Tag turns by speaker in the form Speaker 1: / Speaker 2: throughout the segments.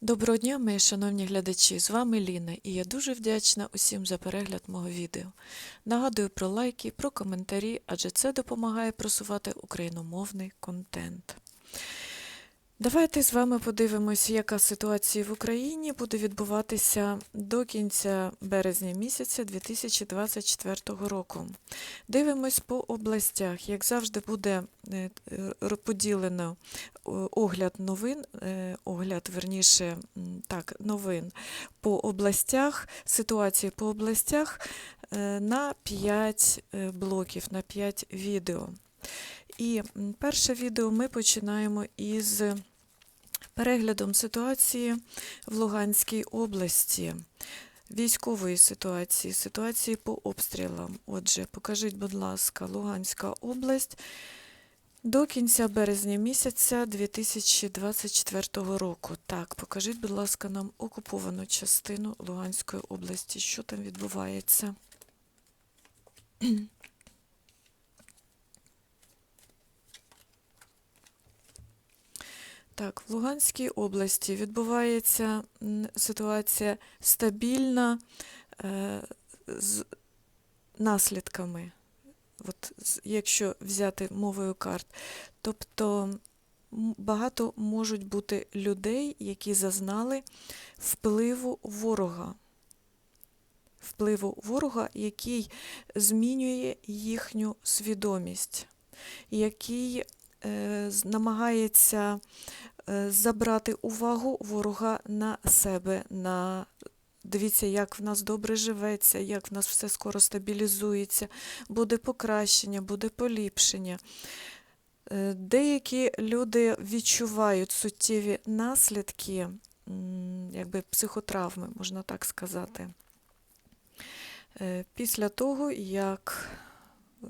Speaker 1: Доброго дня, мої шановні глядачі! З вами Ліна, і я дуже вдячна усім за перегляд мого відео. Нагадую про лайки, про коментарі, адже це допомагає просувати україномовний контент. Давайте з вами подивимось, яка ситуація в Україні буде відбуватися до кінця березня місяця 2024 року. Дивимось по областях. Як завжди, буде е, поділено е, огляд новин, е, огляд, верніше, так, новин по областях, ситуації по областях на 5 блоків, на 5 відео. І перше відео ми починаємо із переглядом ситуації в Луганській області, військової ситуації, ситуації по обстрілам. Отже, покажіть, будь ласка, Луганська область до кінця березня місяця 2024 року. Так, покажіть, будь ласка, нам окуповану частину Луганської області. Що там відбувається? Так, в Луганській області відбувається ситуація стабільна е, з наслідками, от, якщо взяти мовою карт. Тобто багато можуть бути людей, які зазнали впливу ворога. Впливу ворога, який змінює їхню свідомість, який намагається е, забрати увагу ворога на себе, на дивіться, як в нас добре живеться, як в нас все скоро стабілізується, буде покращення, буде поліпшення. Е, Деякі люди відчувають суттєві наслідки, якби психотравми, можна так сказати. Е, Після того, як е,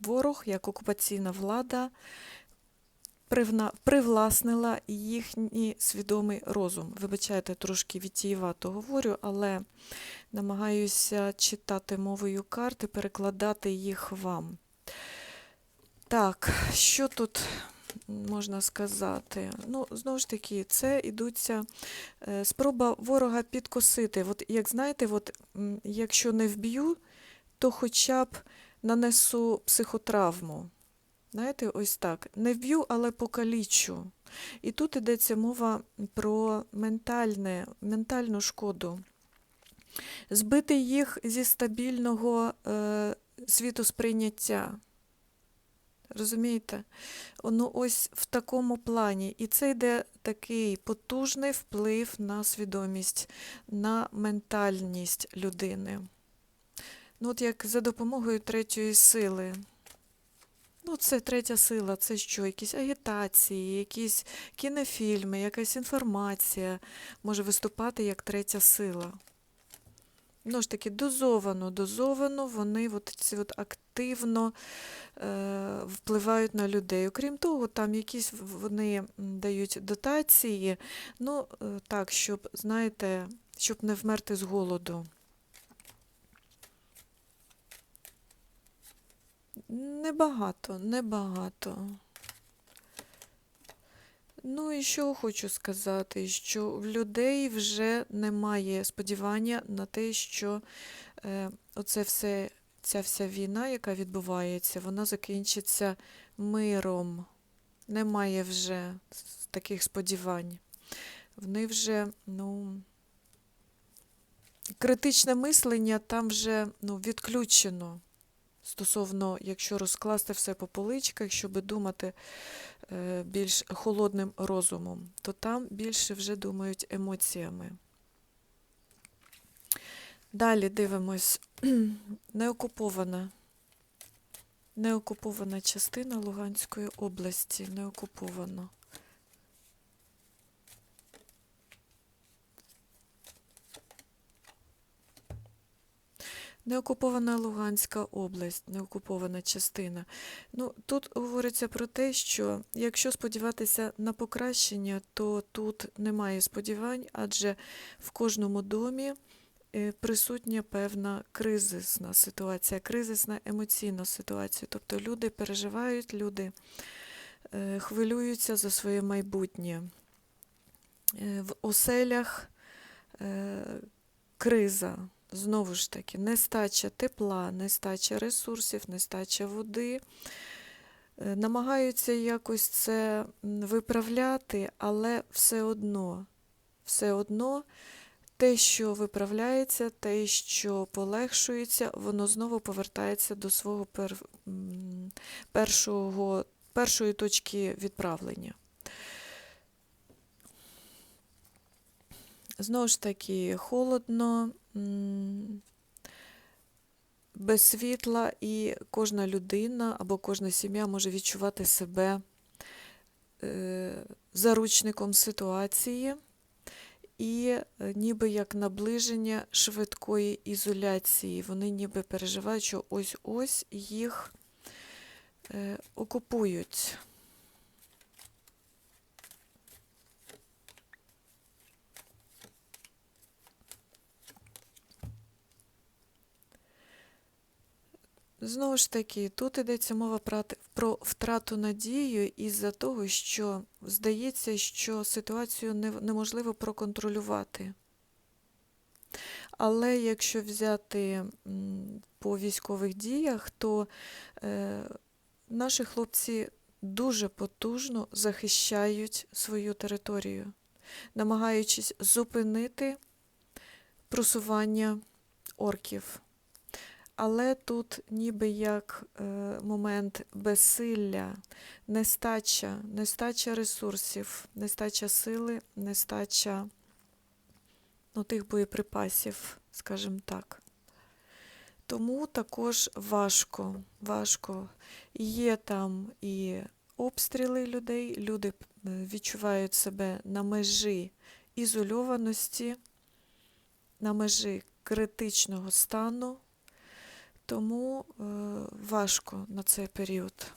Speaker 1: ворог, як окупаційна влада привласнила їхній свідомий розум. Вибачайте, трошки відтіювато говорю, але намагаюся читати мовою карти, перекладати їх вам. Так, що тут можна сказати? Ну, знову ж таки, це ідуться е, спроба ворога підкосити. От, як знаєте, от, якщо не вб'ю, то хоча б нанесу психотравму. Знаєте, ось так. Не вб'ю, але покалічу. І тут йдеться мова про ментальне, ментальну шкоду. Збити їх зі стабільного е, світосприйняття. Розумієте? Ну, ось в такому плані. І це йде такий потужний вплив на свідомість, на ментальність людини. Ну, от як за допомогою третьої сили. Ну, це третя сила, це що? Якісь агітації, якісь кінофільми, якась інформація може виступати як третя сила. Ну ж таки, дозовано, дозовано вони от, ці от активно е, впливають на людей. Окрім того, там якісь вони дають дотації, ну е, так, щоб, знаєте, щоб не вмерти з голоду. Небагато, небагато. Ну і що хочу сказати, що в людей вже немає сподівання на те, що е, оце все, ця вся війна, яка відбувається, вона закінчиться миром. Немає вже таких сподівань. Вони вже, ну, критичне мислення там вже ну, відключено. Стосовно, якщо розкласти все по поличках, щоб думати е, більш холодним розумом, то там більше вже думають емоціями. Далі дивимось. Неокупована. Неокупована частина Луганської області. Неокупована. Неокупована Луганська область, неокупована частина. Ну, тут говориться про те, що якщо сподіватися на покращення, то тут немає сподівань, адже в кожному домі е, присутня певна кризисна ситуація, кризисна емоційна ситуація. Тобто люди переживають, люди е, хвилюються за своє майбутнє. е, в оселях криза. Знову ж таки, нестача тепла, нестача ресурсів, нестача води. Е, Намагаються якось це виправляти, але все одно, все одно те, що виправляється, те, що полегшується, воно знову повертається до свого пер... першого, першої точки відправлення. Знову ж таки, холодно, без світла, і кожна людина або кожна сім'я може відчувати себе е, заручником ситуації і е, ніби як наближення швидкої ізоляції. Вони ніби переживають, що ось-ось їх е, окупують. Знову ж таки, тут йдеться мова про втрату надії із-за того, що здається, що ситуацію неможливо проконтролювати. Але якщо взяти по військових діях, то е, наші хлопці дуже потужно захищають свою територію, намагаючись зупинити просування орків. Але тут ніби як е, момент безсилля, нестача, нестача ресурсів, нестача сили, нестача ну, тих боєприпасів, скажімо так. Тому також важко, важко. Є там і обстріли людей, люди е, відчувають себе на межі ізольованості, на межі критичного стану. Тому е, важко на цей період.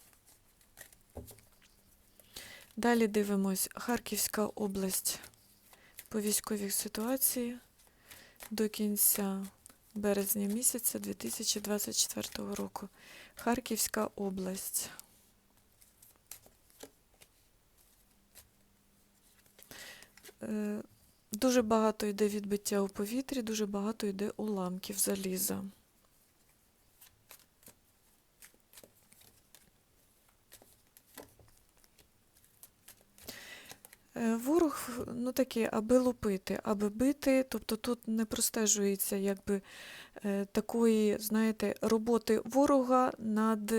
Speaker 1: Далі дивимось Харківська область по військовій ситуації до кінця березня місяця 2024 року. Харківська область. Е, Дуже багато йде відбиття у повітрі, дуже багато йде уламків заліза. Ворог, ну таке, аби лупити, аби бити, тобто тут не простежується якби е, такої, знаєте, роботи ворога над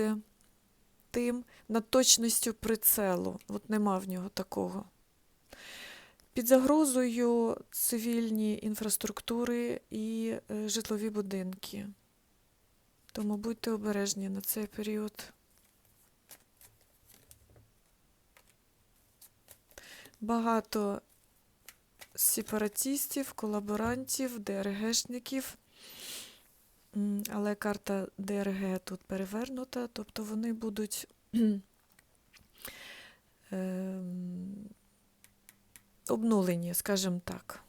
Speaker 1: тим, над точністю прицелу. От нема в нього такого. Під загрозою цивільні інфраструктури і е, житлові будинки. Тому будьте обережні на цей період. Багато сепаратистів, колаборантів, ДРГшників. Але карта ДРГ тут перевернута, тобто вони будуть ем, обнулені, скажімо так.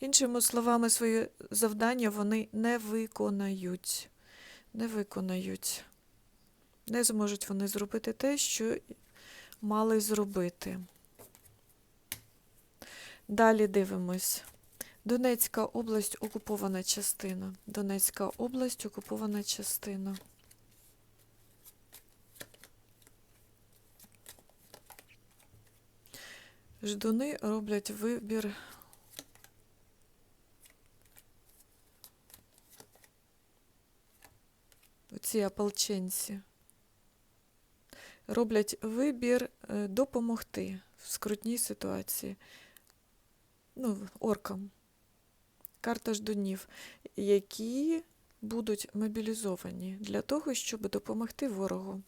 Speaker 1: Іншими словами, своє завдання вони не виконають. Не виконають. Не зможуть вони зробити те, що мали зробити. Далі дивимось. Донецька область окупована частина. Донецька область окупована частина. Ждуни роблять вибір. Оці ополченці роблять вибір е, допомогти в скрутній ситуації. Ну, оркам. Карта ждунів, які будуть мобілізовані для того, щоб допомогти ворогу.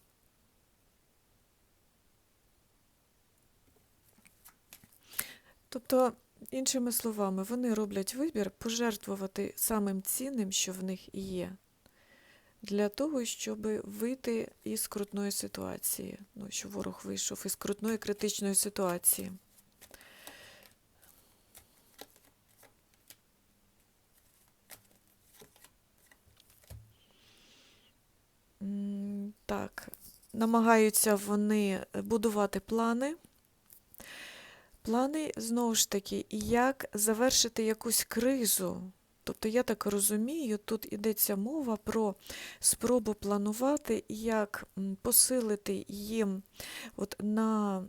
Speaker 1: Тобто, іншими словами, вони роблять вибір пожертвувати самим цінним, що в них є, для того, щоб вийти із скрутної ситуації. Ну, що ворог вийшов із скрутної критичної ситуації. Так, намагаються вони будувати плани, Плани, знову ж таки, як завершити якусь кризу. Тобто, я так розумію, тут йдеться мова про спробу планувати, як посилити їм от на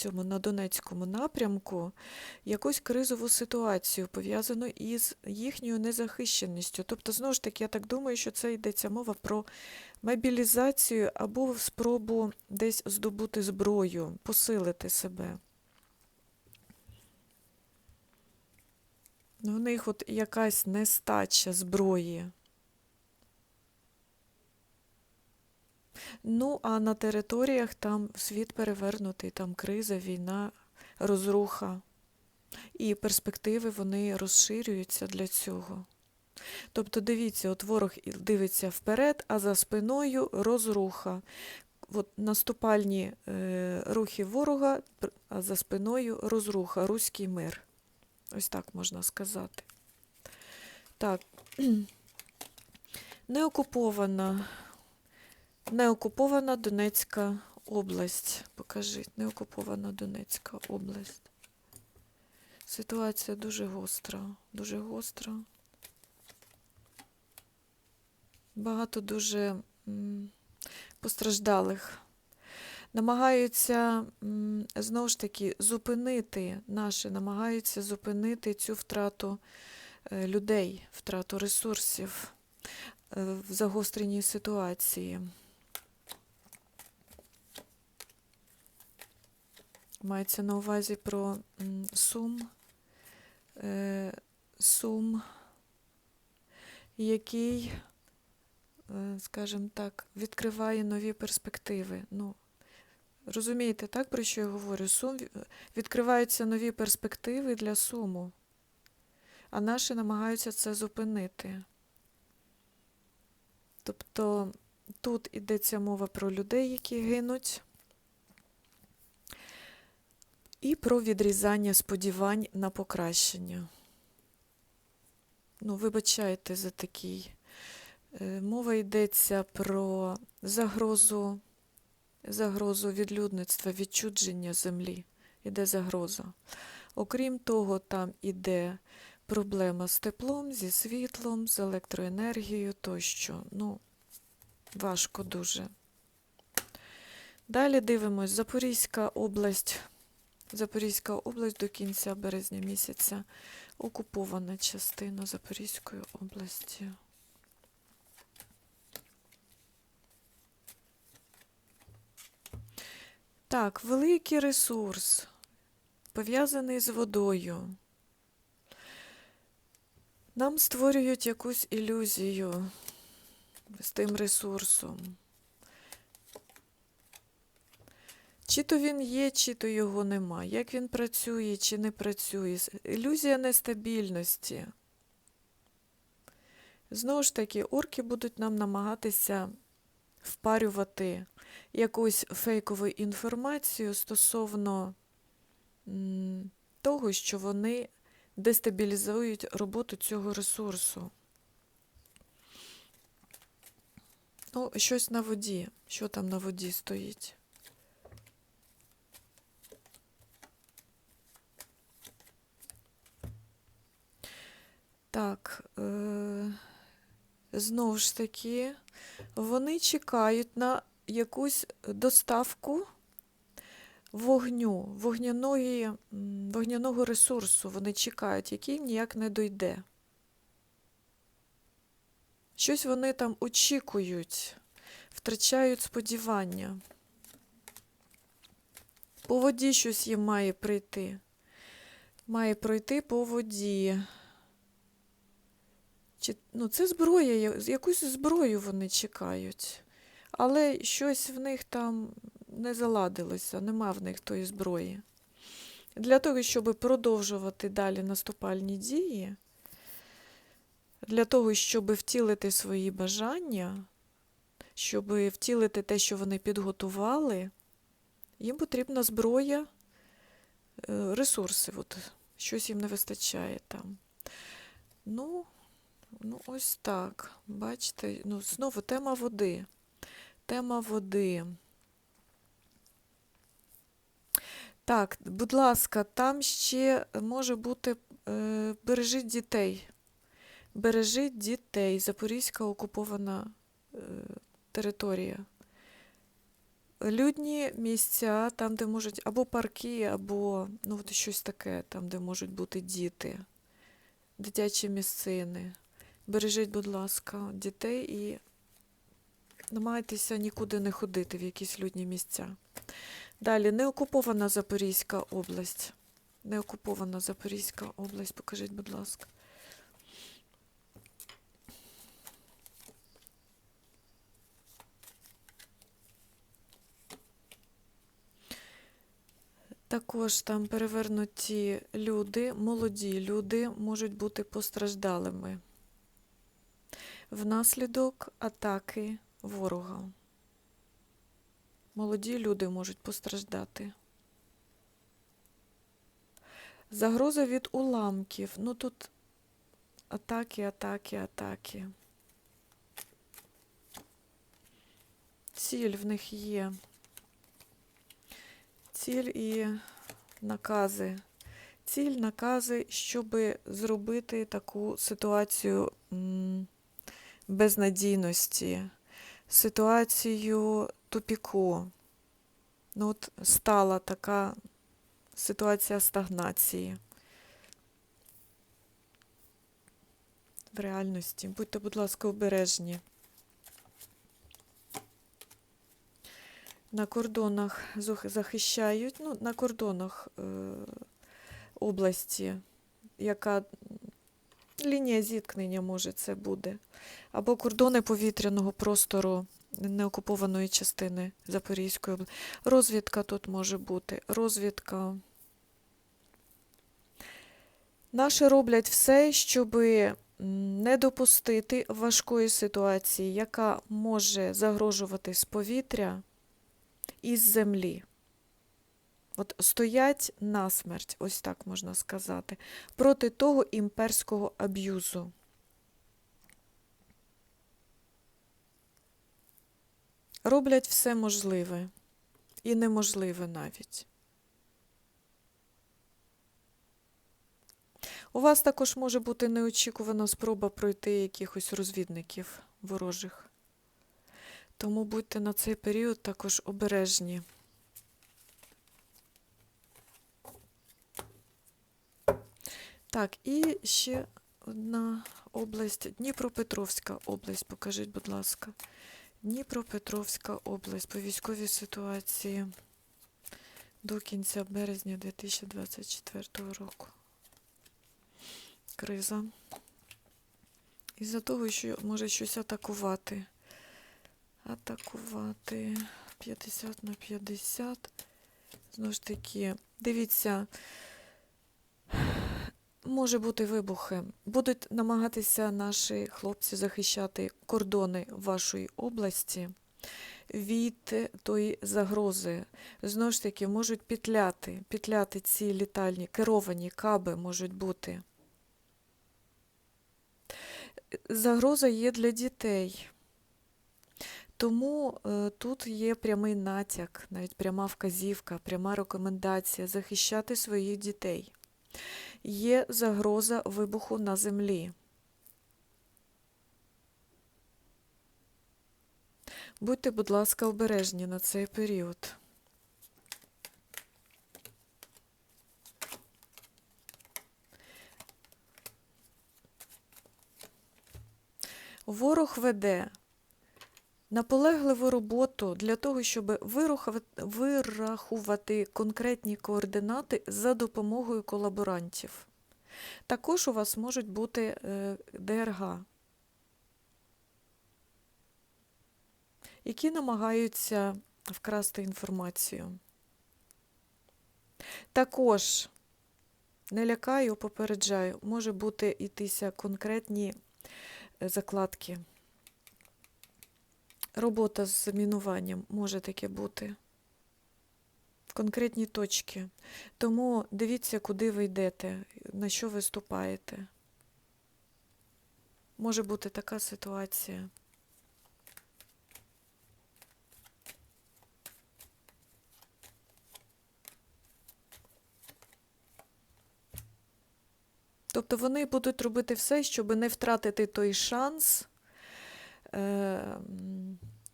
Speaker 1: цьому на Донецькому напрямку якусь кризову ситуацію, пов'язану із їхньою незахищеністю. Тобто, знову ж таки, я так думаю, що це йдеться мова про мобілізацію або спробу десь здобути зброю, посилити себе. Ну, В них от якась нестача зброї. Ну, а на територіях там світ перевернутий, там криза, війна, розруха. І перспективи вони розширюються для цього. Тобто, дивіться, от ворог дивиться вперед, а за спиною розруха. От наступальні е, рухи ворога, а за спиною розруха, руський мир. Ось так можна сказати. Так. Неокупована. Неокупована Донецька область. Покажіть, неокупована Донецька область. Ситуація дуже гостра, дуже гостра. Багато дуже постраждалих. Намагаються знову ж таки зупинити наші, намагаються зупинити цю втрату е, людей, втрату ресурсів е, в загостреній ситуації. Мається на увазі про сум, е, сум, який, е, скажімо так, відкриває нові перспективи. Ну, розумієте, так, про що я говорю? Сум відкриваються нові перспективи для суму, а наші намагаються це зупинити. Тобто тут йдеться мова про людей, які гинуть. І про відрізання сподівань на покращення. Ну, вибачайте за такий. Е, Мова йдеться про загрозу, загрозу відлюдництва, відчудження землі. Іде загроза. Окрім того, там іде проблема з теплом, зі світлом, з електроенергією тощо. Ну, важко дуже. Далі дивимось Запорізька область. Запорізька область до кінця березня місяця окупована частина Запорізької області. Так, великий ресурс, пов'язаний з водою. Нам створюють якусь ілюзію з тим ресурсом. Чи то він є, чи то його нема. Як він працює, чи не працює. Ілюзія нестабільності. Знову ж таки, орки будуть нам намагатися впарювати якусь фейкову інформацію стосовно того, що вони дестабілізують роботу цього ресурсу. Ну, щось на воді. Що там на воді стоїть? Так, е, знову ж таки, вони чекають на якусь доставку вогню, вогняної, вогняного ресурсу. Вони чекають, який ніяк не дойде. Щось вони там очікують, втрачають сподівання. По воді щось їм має прийти. Має пройти по воді. Чи, ну, це зброя, якусь зброю вони чекають. Але щось в них там не заладилося, нема в них тої зброї. Для того, щоб продовжувати далі наступальні дії, для того, щоб втілити свої бажання, щоб втілити те, що вони підготували, їм потрібна зброя, е, ресурси. От, щось їм не вистачає там. Ну, ну ось так. Бачите, ну, знову тема води. Тема води. Так, будь ласка, там ще може бути е, бережіть дітей. Бережіть дітей. Запорізька окупована е, територія. Людні місця, там, де можуть або парки, або ну, от щось таке, там, де можуть бути діти, дитячі місцини. Бережіть, будь ласка, дітей і намагайтеся нікуди не ходити в якісь людні місця. Далі, неокупована Запорізька область. Неокупована Запорізька область, покажіть, будь ласка. Також там перевернуті люди, молоді люди можуть бути постраждалими внаслідок атаки ворога. Молоді люди можуть постраждати. Загроза від уламків. Ну тут атаки, атаки, атаки. Ціль в них є. Ціль і накази. Ціль, накази, щоб зробити таку ситуацію безнадійності, ситуацію тупіку. Ну, от стала така ситуація стагнації. В реальності. Будьте, будь ласка, обережні. На кордонах захищають, ну, на кордонах е, області, яка лінія зіткнення може це буде, або кордони повітряного простору неокупованої частини Запорізької області. Розвідка тут може бути. Розвідка. Наші роблять все, щоб не допустити важкої ситуації, яка може загрожувати з повітря із землі. От стоять насмерть, ось так можна сказати, проти того імперського аб'юзу. Роблять все можливе і неможливе навіть. У вас також може бути неочікувана спроба пройти якихось розвідників ворожих. Тому будьте на цей період також обережні. Так, і ще одна область, Дніпропетровська область, покажіть, будь ласка. Дніпропетровська область по військовій ситуації до кінця березня 2024 року. Криза. Із-за того, що може щось атакувати. Атакувати 50 на 50. Знову ж таки, дивіться, може бути вибухи. Будуть намагатися наші хлопці захищати кордони вашої області від тої загрози. Знову ж таки, можуть петляти, петляти ці літальні, керовані каби можуть бути. Загроза є для дітей. Тому е, тут є прямий натяк, навіть пряма вказівка, пряма рекомендація захищати своїх дітей. Є загроза вибуху на землі. Будьте, будь ласка, обережні на цей період. Ворог веде наполегливу роботу для того, щоб вирахувати, конкретні координати за допомогою колаборантів. Також у вас можуть бути е, ДРГ, які намагаються вкрасти інформацію. Також не лякаю, попереджаю, може бути йтися конкретні е, закладки. Робота з мінуванням може таке бути. в Конкретні точки. Тому дивіться, куди ви йдете, на що виступаєте. Може бути така ситуація. Тобто вони будуть робити все, щоб не втратити той шанс,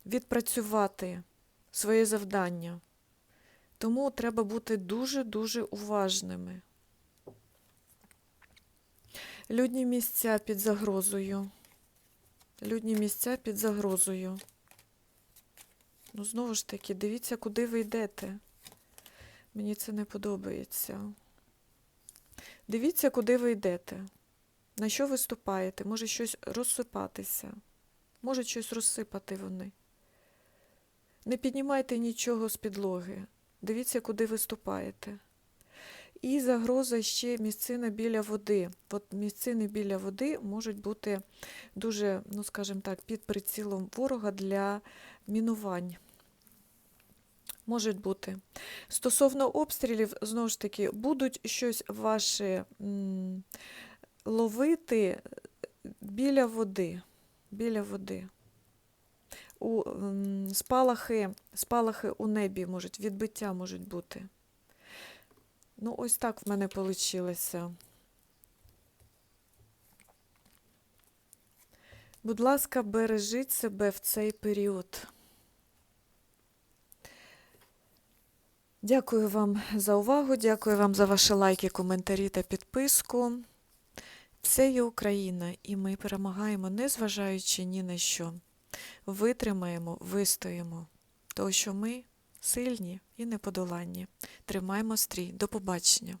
Speaker 1: відпрацювати своє завдання. Тому треба бути дуже-дуже уважними. Людні місця під загрозою. Людні місця під загрозою. Ну, знову ж таки, дивіться, куди ви йдете. Мені це не подобається. Дивіться, куди ви йдете. На що ви ступаєте? Може щось розсипатися. Може щось розсипати вони. Не піднімайте нічого з підлоги. Дивіться, куди ви ступаєте. І загроза ще місцина біля води. От місцини біля води можуть бути дуже, ну скажімо так, під прицілом ворога для мінувань. Можуть бути. Стосовно обстрілів, знову ж таки, будуть щось ваші м, ловити біля води. Біля води. У, спалахи, спалахи у небі можуть, відбиття можуть бути. Ну, ось так в мене вийшло. Будь ласка, бережіть себе в цей період. Дякую вам за увагу, дякую вам за ваші лайки, коментарі та підписку. Все є Україна, і ми перемагаємо, незважаючи ні на що. Витримаємо, вистоїмо, тому що ми сильні і неподоланні. Тримаємо стрій. До побачення.